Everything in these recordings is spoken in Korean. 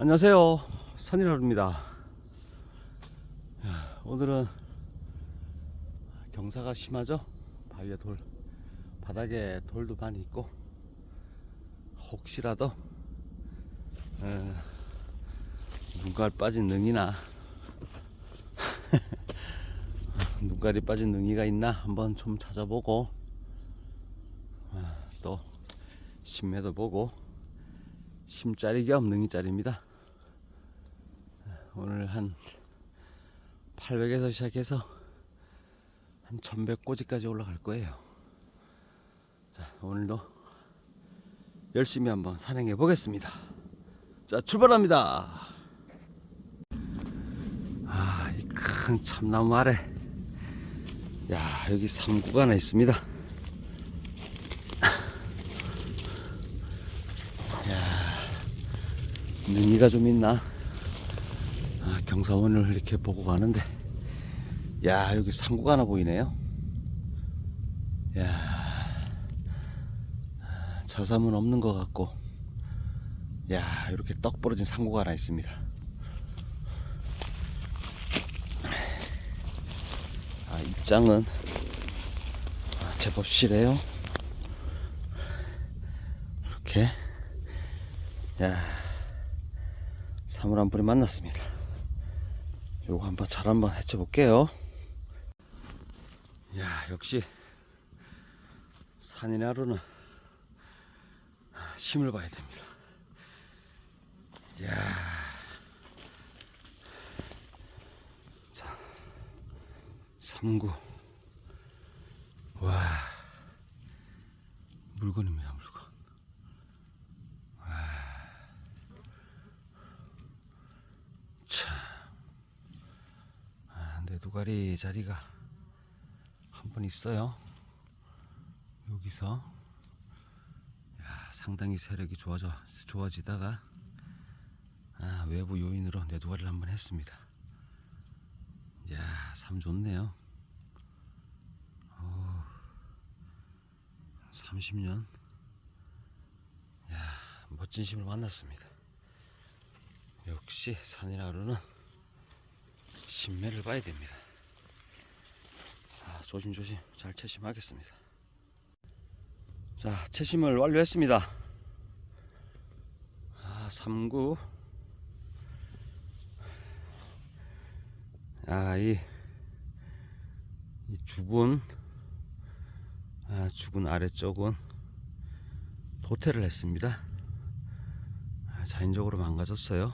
안녕하세요. 선일하루입니다. 야, 오늘은 경사가 심하죠? 바위에 돌, 바닥에 돌도 많이 있고, 혹시라도, 에, 눈깔 빠진 능이나, 눈깔이 빠진 능이가 있나 한번 좀 찾아보고, 아, 또, 심매도 보고, 심짜리 겸 능이짜리입니다. 오늘 한 800에서 시작해서 한 1100꼬지까지 올라갈 거예요. 자, 오늘도 열심히 한번 산행해 보겠습니다. 자, 출발합니다. 아, 이 큰 참나무 아래. 야, 여기 삼구가 하나 있습니다. 능이가 좀 있나? 아, 경사원을 이렇게 보고 가는데, 야, 여기 상구가 하나 보이네요. 야, 자삼은 없는 것 같고, 야, 이렇게 떡 부러진 상구가 하나 있습니다. 아, 입장은 아, 제법 실해요. 이렇게, 야. 사물 한 분이 만났습니다. 요거 한번 잘 한번 해쳐 볼게요. 야, 역시 산인의 하루는 힘을 봐야 됩니다. 야. 자. 삼구. 와. 물건입니다, 물건. 참. 두가리 자리가 한 번 있어요. 여기서. 야, 상당히 세력이 좋아져, 좋아지다가, 아, 외부 요인으로 내 두가리를 한번 했습니다. 야, 참 좋네요. 어, 30년. 야, 멋진 심을 만났습니다. 역시 산이라루는 신매를 봐야 됩니다. 자, 조심조심 잘 채심하겠습니다. 자, 채심을 완료했습니다. 아, 3구. 아, 이, 이 죽은, 아, 죽은 아래쪽은 도태를 했습니다. 아, 자연적으로 망가졌어요.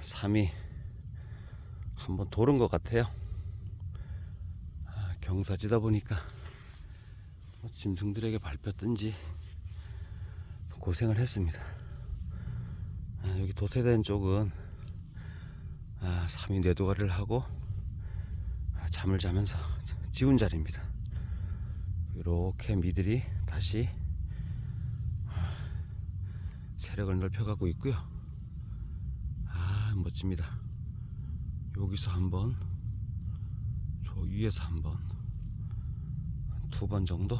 3이 한번 도른 것 같아요. 아, 경사지다 보니까 뭐 짐승들에게 밟혔든지 고생을 했습니다. 아, 여기 도태된 쪽은 아, 3이 뇌도가리를 하고 아, 잠을 자면서 지운 자리입니다. 이렇게 미들이 다시 아, 세력을 넓혀가고 있고요. 아 멋집니다 여기서 한번 저 위에서 한번 두 번 정도?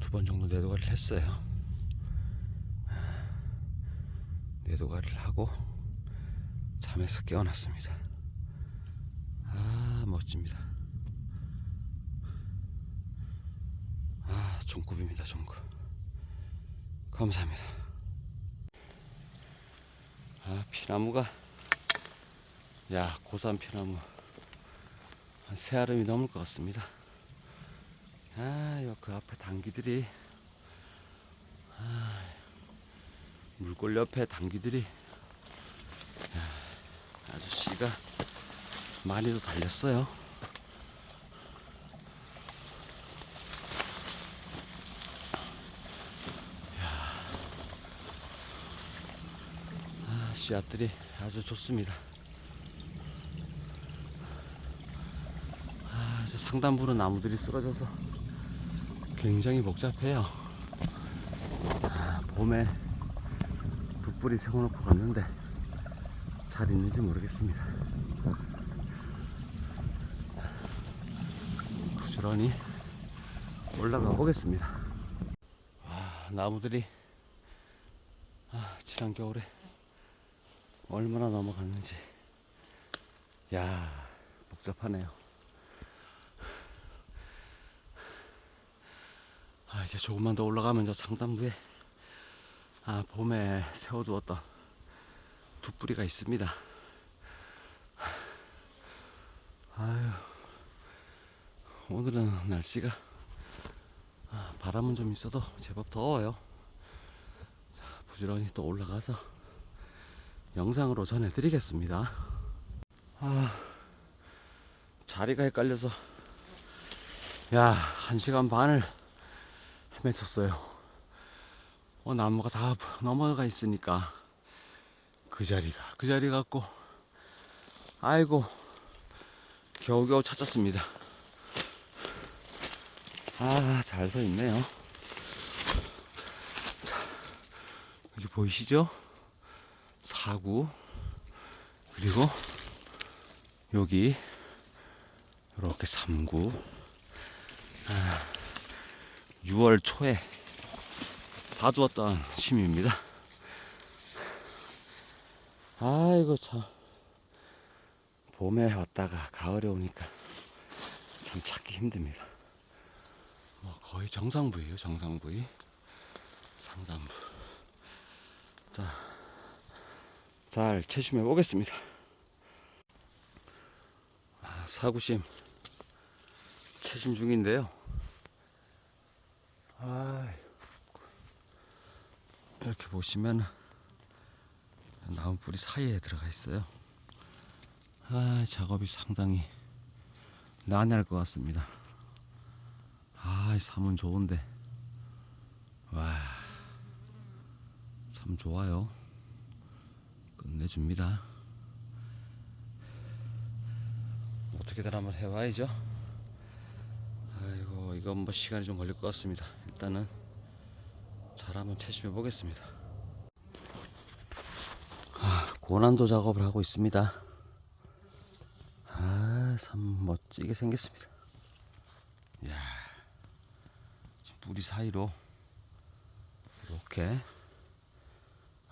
두 번 정도 내도가리를 했어요. 내도가리를 하고 잠에서 깨어났습니다. 아 멋집니다. 아 종급입니다 종급. 감사합니다. 아, 피나무가, 야, 고산 피나무. 한 세 아름이 넘을 것 같습니다. 아, 요, 그 앞에 당기들이, 아, 물골 옆에 당기들이, 야, 아저씨가 많이도 달렸어요. 아, 씨앗들이 아주 좋습니다. 아, 저 상단부로 나무들이 쓰러져서 굉장히 복잡해요. 아, 봄에 붓불이 세워놓고 갔는데 잘 있는지 모르겠습니다. 부지런히 올라가 보겠습니다. 아, 나무들이 아, 지난 겨울에 얼마나 넘어갔는지. 야, 복잡하네요. 아, 이제 조금만 더 올라가면 저 상단부에 아, 봄에 세워두었던 두 뿌리가 있습니다. 아유, 오늘은 날씨가 아, 바람은 좀 있어도 제법 더워요. 자, 부지런히 또 올라가서 영상으로 전해드리겠습니다. 아, 자리가 헷갈려서 야, 한 시간 반을 헤맸었어요. 어, 나무가 다 넘어가 있으니까 그 자리가 그 자리 같고 아이고 겨우겨우 찾았습니다. 아, 잘 서 있네요. 자, 여기 보이시죠? 사구 그리고 여기 이렇게 삼구 아, 6월 초에 봐두었던 심입니다. 아이고 참 봄에 왔다가 가을에 오니까 참 찾기 힘듭니다. 뭐 거의 정상부예요, 정상 부위. 상단부. 자, 잘 채심해 보겠습니다. 아, 사구심 채심 중인데요. 아, 이렇게 보시면 나무 뿌리 사이에 들어가 있어요. 아, 작업이 상당히 난해할 것 같습니다. 아, 삼은 좋은데. 와, 삼 좋아요. 끝내줍니다. 어떻게든 한번 해봐야죠. 아이고, 이건 뭐 시간이 좀 걸릴 것 같습니다. 일단은 잘 한번 채심해 보겠습니다. 아, 고난도 작업을 하고 있습니다. 아, 참 멋지게 생겼습니다. 이야, 뿌리 사이로 이렇게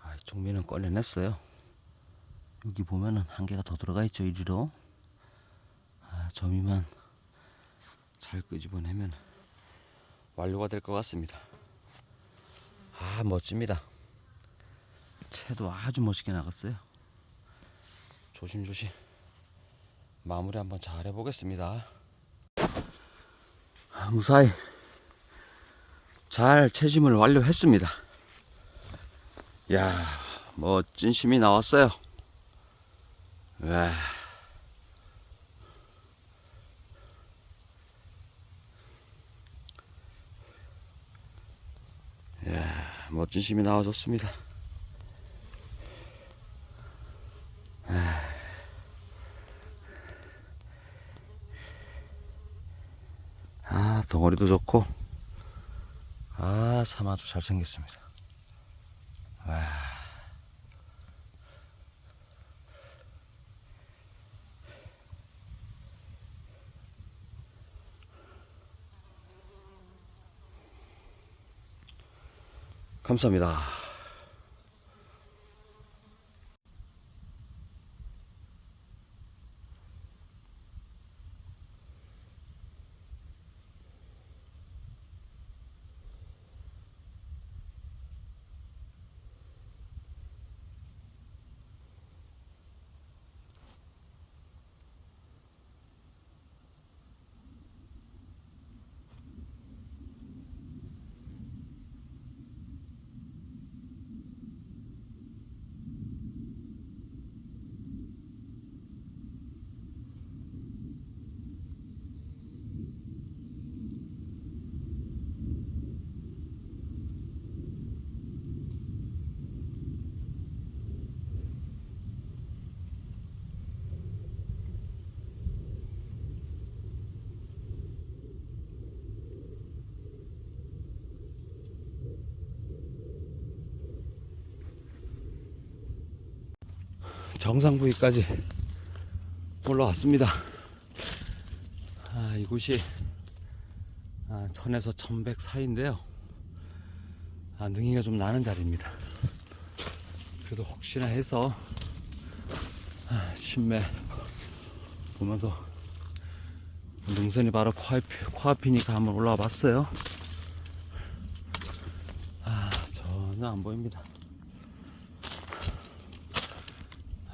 아, 종미는 꺼내냈어요. 여기 보면은 한 개가 더 들어가 있죠, 이리로. 아, 점이만 잘 끄집어내면 완료가 될 것 같습니다. 아, 멋집니다. 채도 아주 멋있게 나갔어요. 조심조심 마무리 한번 잘 해보겠습니다. 아, 무사히 잘 채심을 완료했습니다. 야 멋진 심이 나왔어요. 와. 야 멋진 심이 나와줬습니다. 아, 덩어리도 좋고, 아, 삼 아주 잘생겼습니다. 와. 감사합니다. 정상 부위까지 올라왔습니다. 아, 이곳이 아, 1000에서 1100 사이인데요. 아, 능이가 좀 나는 자리입니다. 그래도 혹시나 해서 아, 신매 보면서 능선이 바로 코앞, 코앞이니까 한번 올라와 봤어요. 아, 전혀 안 보입니다.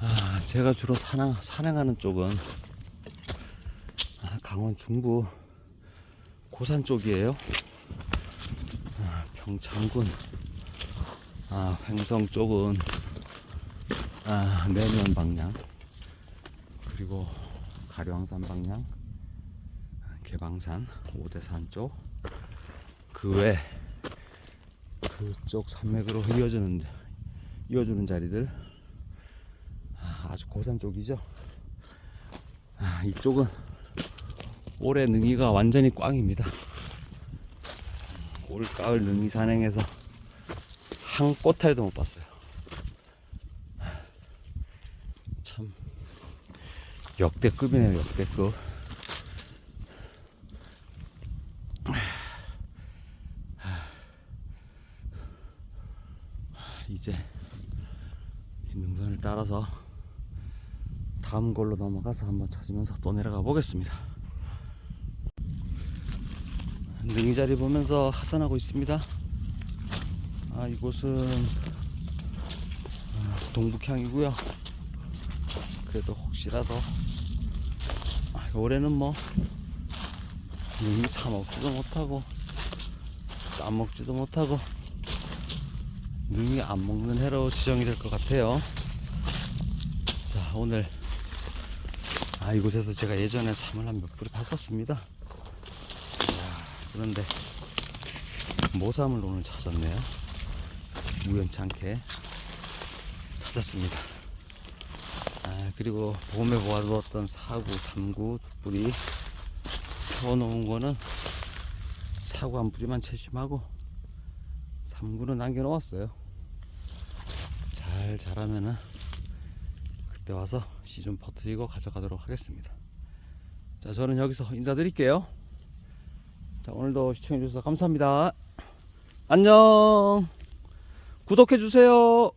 아, 제가 주로 산행, 산행하는 쪽은 아, 강원 중부 고산 쪽이에요. 아, 평창군, 아, 횡성 쪽은 아, 내면 방향, 그리고 가룡산 방향, 개방산, 오대산 쪽, 그 외 그쪽 산맥으로 이어지는 이어주는 자리들 아, 아주 고산 쪽이죠. 아, 이쪽은 올해 능이가 완전히 꽝입니다. 올 가을 능이 산행에서 한 꼬타리도 못 봤어요. 참 역대급이네요, 역대급. 이제 이 능선을 따라서 다음 걸로 넘어가서 한번 찾으면서 또 내려가 보겠습니다. 능이 자리 보면서 하산하고 있습니다. 아 이곳은 아, 동북향이고요. 그래도 혹시라도 아, 올해는 뭐 능이 사 먹지도 못하고 싸 먹지도 못하고 능이 안 먹는 해로 지정이 될 것 같아요. 자, 오늘 아 이곳에서 제가 예전에 삼을 한몇 뿌리 봤었습니다. 야, 그런데 모삼을 오늘 찾았네요. 우연찮게 찾았습니다. 아, 그리고 봄에 모아두었던 사구, 삼구 두 뿌리 세워놓은 거는 사구 한 뿌리만 채심하고 삼구는 남겨놓았어요. 잘 자라면은 그 때 와서 씨좀 퍼뜨리고 가져가도록 하겠습니다. 자, 저는 여기서 인사드릴게요. 자, 오늘도 시청해주셔서 감사합니다. 안녕! 구독해주세요!